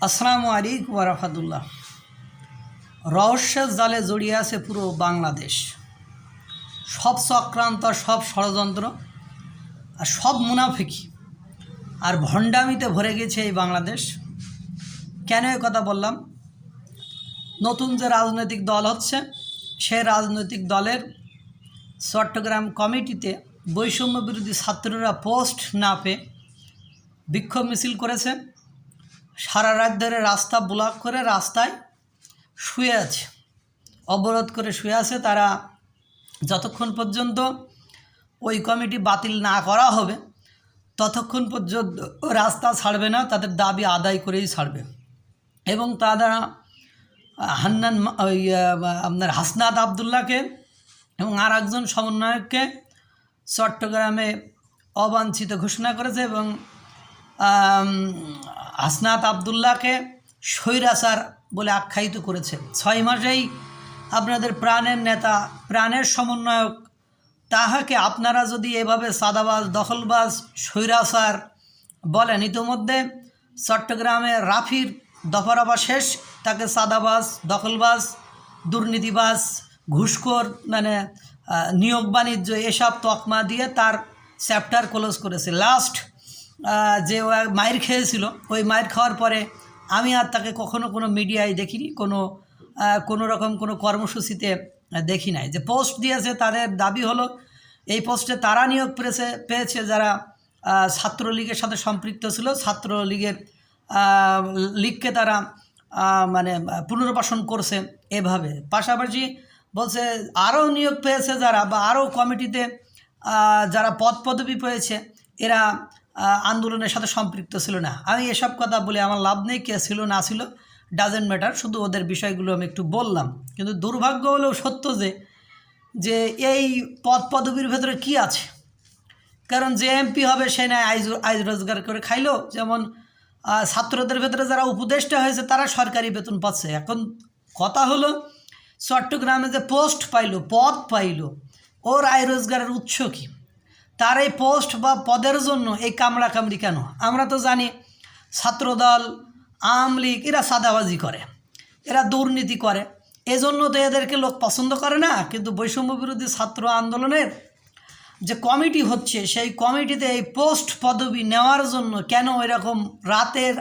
আসসালামু আলাইকুম রহমতুল্লাহ। রহস্যের জালে জড়িয়ে আছে পুরো বাংলাদেশ। সব চক্রান্ত, সব ষড়যন্ত্র আর সব মুনাফিকি আর ভণ্ডামিতে ভরে গেছে এই বাংলাদেশ। কেন এ কথা বললাম? নতুন যে রাজনৈতিক দল হচ্ছে, সেই রাজনৈতিক দলের চট্টগ্রাম কমিটিতে বৈষম্য বিরোধী ছাত্ররা পোস্ট না পেয়ে বিক্ষোভ মিছিল করেছে। সারা রাত ধরে রাস্তা ব্লক করে রাস্তায় শুয়ে আছে, অবরোধ করে শুয়ে আছে। তারা যতক্ষণ পর্যন্ত ওই কমিটি বাতিল না করা হবে, ততক্ষণ পর্যন্ত রাস্তা ছাড়বে না, তাদের দাবি আদায় করেই ছাড়বে। এবং তারা হান্নান ওই আপনার হাসনাত আবদুল্লাহকে এবং আর একজন সমন্বয়ককে চট্টগ্রামে অবাঞ্ছিত ঘোষণা করেছে এবং আম, হাসনাত আবদুল্লাহকে স্বৈরাচার বলে আখ্যায়িত করেছে। ছয় মাসেই আপনাদের প্রাণের নেতা প্রাণের সমন্বয়ক তাহাকে আপনারা যদি এভাবে সাদাবাজ দখলবাজ স্বৈরাচার বলেন ইতিমধ্যে চট্টগ্রামে রাফির দফারফা শেষ তাকে সাদাবাজ দখলবাজ দুর্নীতিবাজ ঘুষখোর মানে নিয়োগ বাণিজ্য এসব তকমা দিয়ে তার চ্যাপ্টার ক্লোজ করেছে। লাস্ট যে ও মায়ের খেয়েছিল, ওই মায়ের খাওয়ার পরে আমি আর তাকে কখনো কোনো মিডিয়ায় দেখিনি, কোনো কোনো রকম কোনো কর্মসূচিতে দেখি নাই। যে পোস্ট দিয়েছে তাদের দাবি হলো, এই পোস্টে তারা নিয়োগ পেয়েছে পেয়েছে যারা ছাত্রলীগের সাথে সম্পৃক্ত ছিল, ছাত্রলীগের লীগকে তারা মানে পুনর্বাসন করছে এভাবে। পাশাপাশি বলছে, আরও নিয়োগ পেয়েছে যারা বা আরও কমিটিতে যারা পদ পদবি পেয়েছে, এরা আন্দোলনের সাথে সম্পৃক্ত ছিল না। আমি এসব কথা বলে আমার লাভ নেই, কে ছিল, না ছিল ডাজেন্ট ম্যাটার শুধু ওদের বিষয়গুলো আমি একটু বললাম। কিন্তু দুর্ভাগ্য হলেও সত্য যে যে এই পদ পদবীর ভেতরে কি আছে? কারণ যে এমপি হবে, সে নয় আইজ আইজ রোজগার করে খাইলো। যেমন ছাত্রদের ভেতরে যারা উপদেষ্টা হয়েছে, তারা সরকারি বেতন পাচ্ছে। এখন কথা হলো, চট্টগ্রামে যে পোস্ট পাইলো, পদ পাইলো, ওর আয় রোজগারের উৎস কী? তার এই পোস্ট বা পদের জন্য এই কামড়া কামড়ি কেন? আমরা তো জানি ছাত্রদল, আওয়ামী লীগ, এরা সাদাবাজি করে। এরা দুর্নীতি করে। এজন্য তো এদেরকে লোক পছন্দ করে না, কিন্তু বৈষম্য বিরোধী ছাত্র আন্দোলনের যে কমিটি হচ্ছে, সেই কমিটিতে এই পোস্ট পদবি নেওয়ার জন্য কেন এরকম রাতের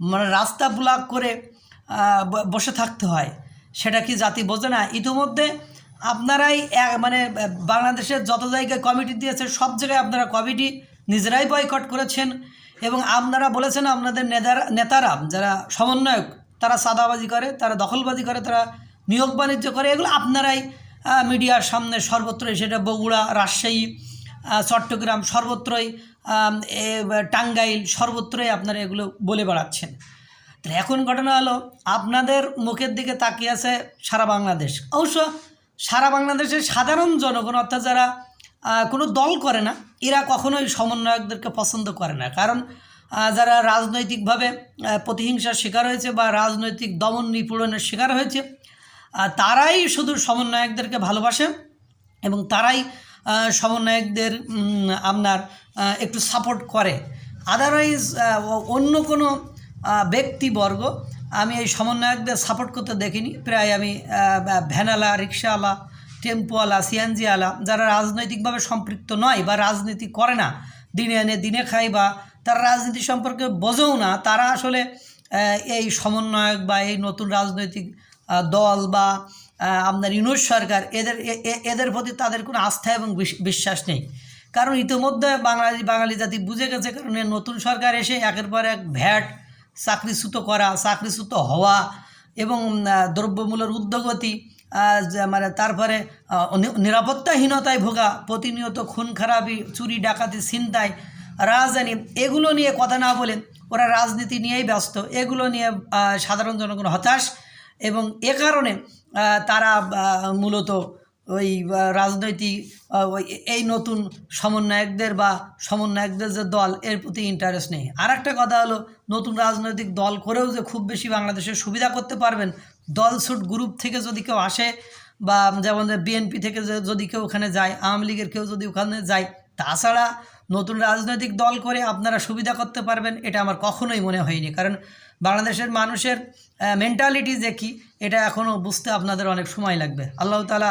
মানে রাস্তা ব্লক করে বসে থাকতে হয়? সেটা কি জাতি বোঝে না। ইতিমধ্যে আপনারাই মানে বাংলাদেশের যত জায়গায় কমিটি দিয়েছে, সব জায়গায় আপনারা কমিটি নিজেরাই বয়কট করেছেন এবং আপনারা বলেছেন আপনাদের নেতারা নেতারা যারা সমন্বয়ক, তারা সাদাবাজি করে, তারা দখলবাজি করে, তারা নিয়োগ বাণিজ্য করে, এগুলো আপনারাই মিডিয়ার সামনে সর্বত্রই, সেটা বগুড়া, রাজশাহী চট্টগ্রাম সর্বত্রই টাঙ্গাইল সর্বত্রই আপনারা এগুলো বলে বেড়াচ্ছেন। তো এখন ঘটনা হলো, আপনাদের মুখের দিকে তাকিয়ে আছে সারা বাংলাদেশ। অবশ্য সারা বাংলাদেশের সাধারণ জনগণ, অর্থাৎ যারা কোনো দল করে না, এরা কখনোই সমন্বয়কদেরকে পছন্দ করে না। কারণ যারা রাজনৈতিকভাবে প্রতিহিংসার শিকার হয়েছে বা রাজনৈতিক দমন নিপীড়নের শিকার হয়েছে তারাই শুধু সমন্বয়কদেরকে ভালোবাসে এবং তারাই সমন্বয়কদের আপনার একটু সাপোর্ট করে। আদারওয়াইজ অন্য কোনো ব্যক্তিবর্গ আমি এই সমন্বয়কদের সাপোর্ট করতে দেখিনি। প্রায় আমি ভ্যানালা, রিক্সাওয়ালা, টেম্পোওয়ালা, সিএনজিওয়ালা, যারা রাজনৈতিকভাবে সম্পৃক্ত নয় বা রাজনীতি করে না, দিনে এনে দিনে খায় বা তারা রাজনীতি সম্পর্কে বোঝেও না, তারা আসলে এই সমন্বয়ক বা এই নতুন রাজনৈতিক দল বা আপনার ইউনুস সরকার, এদের এদের প্রতি তাদের কোনো আস্থা এবং বিশ- বিশ্বাস নেই। কারণ ইতিমধ্যে বাঙালি বাঙালি জাতি বুঝে গেছে কারণ নতুন সরকার এসে একের পর এক ভ্যাট চাকরিচ্যুত করা, চাকরিচ্যুত হওয়া এবং দ্রব্যমূল্যের উদ্যোগতি মানে তারপরে নিরাপত্তাহীনতায় ভোগা, প্রতিনিয়ত খুন খারাপি, চুরি, ডাকাতি, ছিনতাই, রাজধানী, এগুলো নিয়ে কথা না বলে ওরা রাজনীতি নিয়েই ব্যস্ত। এগুলো নিয়ে সাধারণ জনগণ হতাশ এবং এ কারণে তারা মূলত ওই রাজনৈতিক এই নতুন সমন্বয়কদের বা সমন্বয়কদের যে দল, এর প্রতি ইন্টারেস্ট নেই। আর একটা কথা হলো, নতুন রাজনৈতিক দল করেও যে খুব বেশি বাংলাদেশের সুবিধা করতে পারবেন, দল ছুট গ্রুপ থেকে যদি কেউ আসে বা যেমন বিএনপি থেকে যদি কেউ ওখানে যায়, আওয়ামী লীগের কেউ যদি ওখানে যায়, তাছাড়া নতুন রাজনৈতিক দল করে আপনারা সুবিধা করতে পারবেন, এটা আমার কখনোই মনে হয়নি। কারণ বাংলাদেশের মানুষের মেন্টালিটি যে কী, এটা এখনও বুঝতে আপনাদের অনেক সময় লাগবে। আল্লাহ তালা